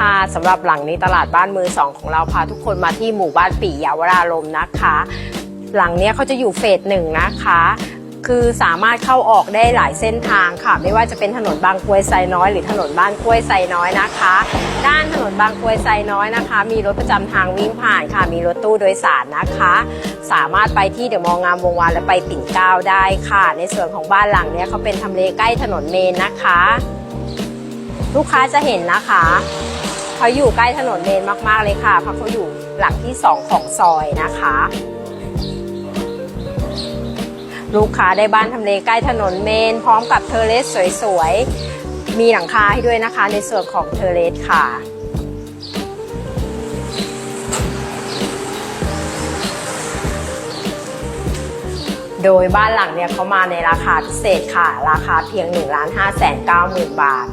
ค่ะสำหรับหลังนี้ตลาดบ้านมือสองของเราพาทุกคนมาที่หมู่บ้านปียาวรารมนะคะ หลังนี้เขาจะอยู่เฟสหนึ่งนะคะ คือสามารถเข้าออกได้หลายเส้นทางค่ะ ไม่ว่าจะเป็นถนนบางกรวยไซน้อยหรือถนนบ้านกล้วยไซน้อยนะคะ ด้านถนนบางกรวยไซน้อยนะคะ มีรถประจำทางวิ่งผ่านค่ะ มีรถตู้โดยสารนะคะ สามารถไปที่เดอะมองงามวงวานและไปปิ่นเกล้าได้ค่ะ ในส่วนของบ้านหลังนี้เขาเป็นทำเลใกล้ถนนเมนนะคะลูกค้าจะเห็นนะคะ เขาอยู่ใกล้ถนนเมนมากๆเลยค่ะ เพราะเขาอยู่หลังที่ 2 ของซอยนะคะ ลูกค้าได้บ้านทำเลใกล้ถนนเมน พร้อมกับเทเลสสวยๆ มีหลังคาให้ด้วยนะคะ ในส่วนของเทเลสค่ะโดยบ้านหลังเนี่ยเขามาในราคาพิเศษค่ะ ราคาเพียง 1 5 9 0 0 0 0 บาท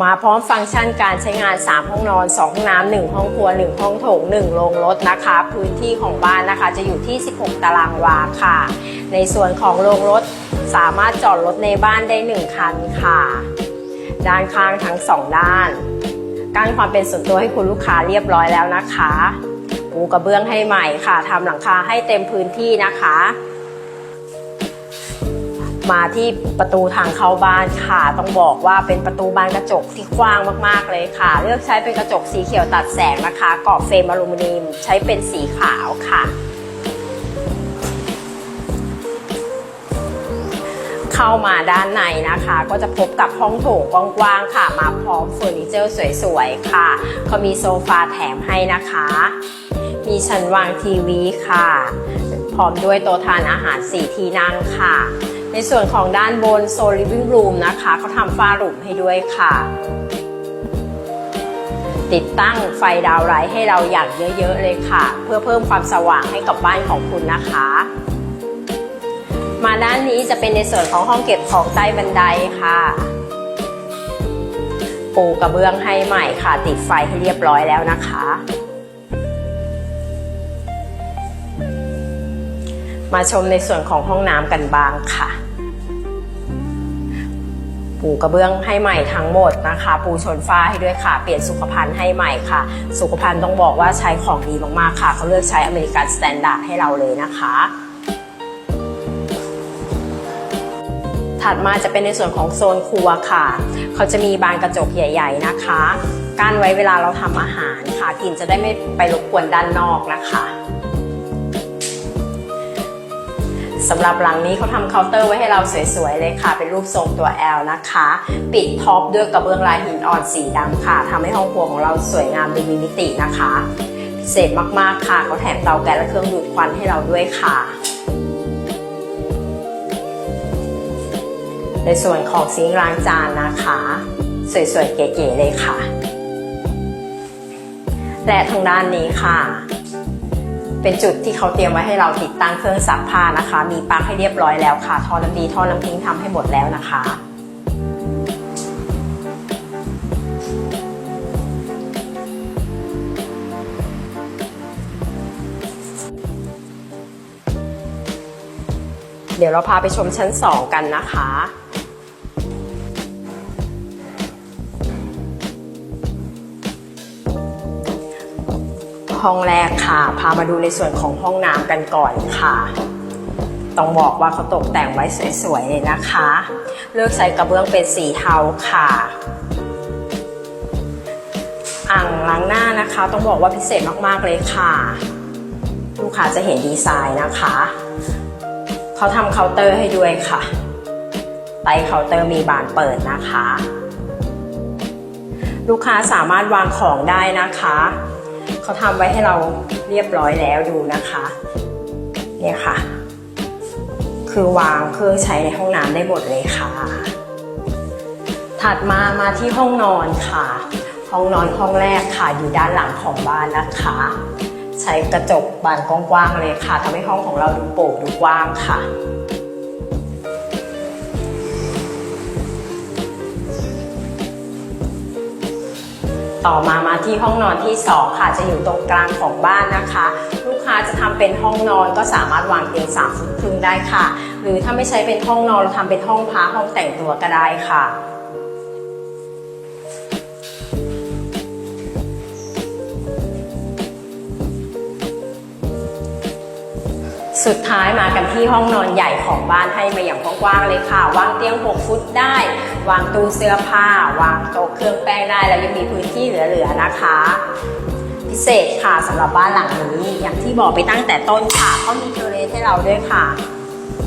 มาพร้อมฟังก์ชันการใช้งาน 3 ห้องนอน 2 ห้องน้ำ1ห้องครัว 1 ห้องโถง 1 โรงรถนะคะ พื้นที่ของบ้านนะคะจะอยู่ที่ 16 ตารางวาค่ะ ในส่วนของโรงรถสามารถจอดรถในบ้านได้ 1 คันค่ะ ด้านข้างทั้ง 2 ด้านกั้นความเป็นส่วนตัวให้คุณลูกค้าเรียบร้อยแล้วนะคะปูกระเบื้องให้ใหม่ค่ะทำหลังคาให้เต็มพื้นที่นะคะ มาที่ประตูทางเข้าบ้านค่ะ ต้องบอกว่าเป็นประตูบานกระจกที่กว้างมากๆเลยค่ะ เลือกใช้เป็นกระจกสีเขียวตัดแสงนะคะกรอบเฟรมอลูมิเนียมใช้เป็นสีขาวค่ะเข้ามาด้านในนะคะ ก็จะพบกับห้องโถงกว้างๆค่ะ มาพร้อมเฟอร์นิเจอร์สวยๆค่ะเขามีโซฟาแถมให้นะคะ มีชั้นวางทีวีค่ะ พร้อมด้วยโต๊ะทานอาหาร4ที่นั่งค่ะ ในส่วนของด้านบนโซน living room นะคะเขาทำฝ้าหลุมให้ด้วยค่ะ ติดตั้งไฟดาวไลท์ให้เราอย่างเยอะๆเลยค่ะ เพื่อเพิ่มความสว่างให้กับบ้านของคุณนะคะ มาด้านนี้จะเป็นในส่วนของห้องเก็บของใต้บันไดค่ะ ปูกระเบื้องให้ใหม่ค่ะ ติดไฟให้เรียบร้อยแล้วนะคะ มาชมในส่วนของห้องน้ำกันบ้างค่ะ ปูกระเบื้องให้ใหม่ทั้งหมดนะคะ ปูชนฟ้าให้ด้วยค่ะ เปลี่ยนสุขภัณฑ์ให้ใหม่ค่ะ สุขภัณฑ์ต้องบอกว่าใช้ของดีมากๆค่ะ เขาเลือกใช้อเมริกันสแตนดาร์ดให้เราเลยนะคะถัดมาจะเป็นในส่วนของโซนครัวค่ะ เขาจะมีบานกระจกใหญ่ ๆ นะคะ กั้นไว้เวลาเราทำอาหารค่ะกลิ่นจะได้ไม่ไปรบกวนด้านนอกนะคะ สำหรับหลังนี้เขาทำเคาน์เตอร์ไว้ให้เราสวยๆเลยค่ะ เป็นรูปทรงตัว L นะคะ ปิดท็อปด้วยกระเบื้องลายหินอ่อนสีดำค่ะทำให้ห้องครัวของเราสวยงามดูมีมิตินะคะพิเศษมากๆค่ะเขาแถมเตาแก๊สและเครื่องดูดควันให้เราด้วยค่ะในส่วนของซิงค์ล้างจานนะคะ สวยๆเก๋ๆเลยค่ะ และทางด้านนี้ค่ะ เป็นจุดที่เขาเตรียมไว้ให้เราติดตั้งเครื่องซักผ้านะคะ มีปลั๊กให้เรียบร้อยแล้วค่ะ ท่อน้ำดีท่อน้ำทิ้งทำให้หมดแล้วนะคะ เดี๋ยวเราพาไปชมชั้น 2 กันนะคะ ห้องแรกค่ะ พามาดูในส่วนของห้องน้ำกันก่อนค่ะต้องบอกว่าเขาตกแต่งไว้สวยๆเลยนะคะ เลือกใช้กระเบื้องเป็นสีเทาค่ะ อ่างล้างหน้านะคะ ต้องบอกว่าพิเศษมากๆเลยค่ะ ลูกค้าจะเห็นดีไซน์นะคะ เขาทำเคาน์เตอร์ให้ด้วยค่ะใต้เคาน์เตอร์มีบานเปิดนะคะ ลูกค้าสามารถวางของได้นะคะ เขาทำไว้ให้เราเรียบร้อยแล้วดูนะคะ เนี่ยค่ะ คือวางเครื่องใช้ในห้องน้ำได้หมดเลยค่ะ ถัดมามาที่ห้องนอนค่ะ ห้องนอนห้องแรกค่ะอยู่ด้านหลังของบ้านนะคะ ใช้กระจกบานกว้างๆเลยค่ะทำให้ห้องของเราดูโปร่งดูกว้างค่ะ ต่อมามาที่ห้องนอนที่ 2 ค่ะ จะอยู่ตรงกลางของบ้านนะคะ ลูกค้าจะทำเป็นห้องนอนก็สามารถวางเตียง3ฟุตครึ่งได้ค่ะ หรือถ้าไม่ใช้เป็นห้องนอนเราทำเป็นห้องพักห้องแต่งตัวก็ได้ค่ะสุดท้ายมากันที่ห้องนอนใหญ่ของบ้านให้มาอย่างกว้างเลยค่ะ วางเตียง 6 ฟุตได้ วางตู้เสื้อผ้า วางโต๊ะเครื่องแป้งได้แล้วยังมีพื้นที่เหลือๆนะคะ พิเศษค่ะสำหรับบ้านหลังนี้อย่างที่บอกไปตั้งแต่ต้นค่ะเขามีเทเรสให้เราด้วยค่ะ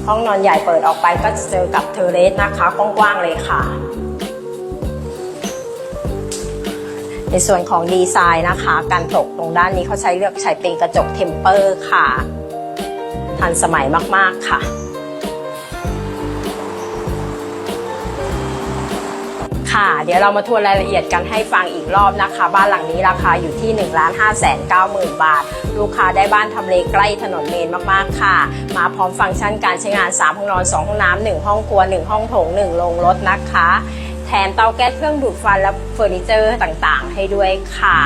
ห้องนอนใหญ่เปิดออกไปก็จะเจอกับเทเรสนะคะกว้างๆเลยค่ะ ในส่วนของดีไซน์นะคะ การตกตรงด้านนี้เขาใช้เลือกใช้เป็นกระจกเทมเปอร์ค่ะ ทันสมัยมากๆค่ะ ค่ะ เดี๋ยวเรามาทวนรายละเอียดกันให้ฟังอีกรอบนะคะ บ้านหลังนี้ราคาอยู่ที่ 1 5 9 0 0 0 0 บาท ลูกค้าได้บ้านทำเลใกล้ถนนเมนมากๆค่ะ มาพร้อมฟังก์ชันการใช้งาน 3 ห้องนอน 2 ห้องน้ำ1ห้องครัว 1 ห้องโถง 1 โรงรถนะคะ แถมเตาแก๊สเครื่องดูดฟันและเฟอร์นิเจอร์ต่างๆ ให้ด้วยค่ะ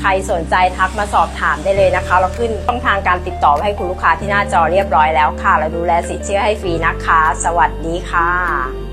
ใครสนใจทักมาสอบถามได้เลยนะคะ เราขึ้นต้องทางการติดต่อไว้ให้คุณลูกค้าที่หน้าจอเรียบร้อยแล้วค่ะ เราดูแลสิทธิ์เชื่อให้ฟรีนะคะ สวัสดีค่ะ